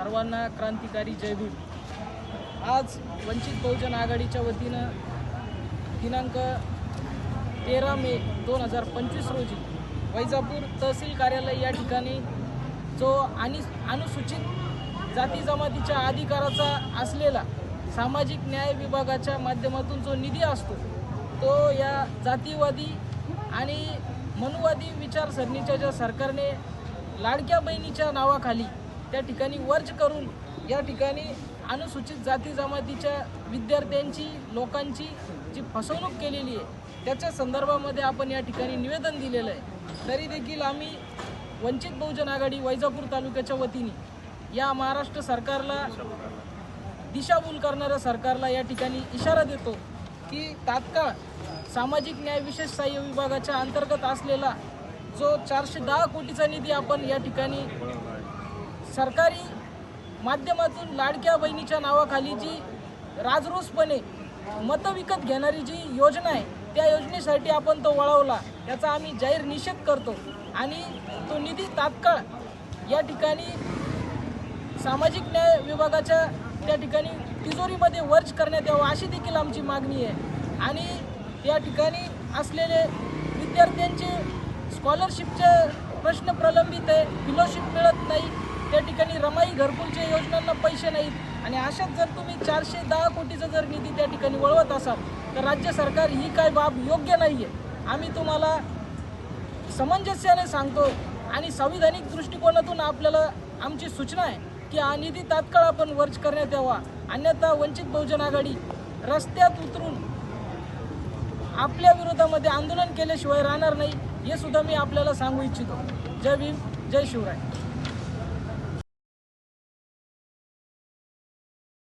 सर्वांना क्रांतिकारी जय भीम आज वंचित बहुजन आघाडीच्या वतीनं दिनांक तेरा मे दोन हजार पंचवीस रोजी वैजापूर तहसील कार्यालय या ठिकाणी जो आणि अनुसूचित जाती जमातीच्या अधिकाराचा असलेला सामाजिक न्याय विभागाच्या माध्यमातून जो निधी असतो तो या जातीवादी आणि मनुवादी विचारसरणीच्या ज्या सरकारने लाडक्या बहिणीच्या नावाखाली त्या ठिकाणी वर्ज करून या ठिकाणी अनुसूचित जाती जमातीच्या विद्यार्थ्यांची लोकांची जी फसवणूक केलेली आहे त्याच्या संदर्भामध्ये आपण या ठिकाणी निवेदन दिलेलं आहे. तरी देखील आम्ही वंचित बहुजन आघाडी वैजापूर तालुक्याच्या वतीने या महाराष्ट्र सरकारला दिशाभूल करणाऱ्या सरकारला या ठिकाणी इशारा देतो की तात्काळ सामाजिक न्याय विशेष सहाय्य विभागाच्या अंतर्गत असलेला जो चारशे दहा कोटीचा निधी आपण या ठिकाणी सरकारी माध्यमातून लाडक्या बहिणीच्या नावाखाली जी राजरोसपणे मतं विकत घेणारी जी योजना आहे त्या योजनेसाठी आपण तो वळवला. याचा आम्ही जाहीर निषेध करतो. आणि तो निधी तात्काळ या ठिकाणी सामाजिक न्याय विभागाच्या त्या ठिकाणी तिजोरीमध्ये वर्ज करण्यात यावं अशी देखील आमची मागणी आहे. आणि या ठिकाणी असलेले विद्यार्थ्यांचे स्कॉलरशिपचे प्रश्न प्रलंबित आहे. फिलोशिप मिळत नाही. त्या ठिकाणी रमाई घरकुलच्या योजनांना पैसे नाहीत. आणि अशाच जर तुम्ही चारशे दहा कोटीचा जर निधी त्या ठिकाणी वळवत असाल तर राज्य सरकार ही काय बाब योग्य नाही आहे आम्ही तुम्हाला समंजस्याने सांगतो आणि संविधानिक दृष्टिकोनातून आपल्याला आमची सूचना आहे की हा निधी तात्काळ आपण वर्ज करण्यात यावा. अन्यथा वंचित बहुजन आघाडी रस्त्यात उतरून आपल्या विरोधामध्ये आंदोलन केल्याशिवाय राहणार नाही हे सुद्धा मी आपल्याला सांगू इच्छितो. जय भीम जय शिवराय.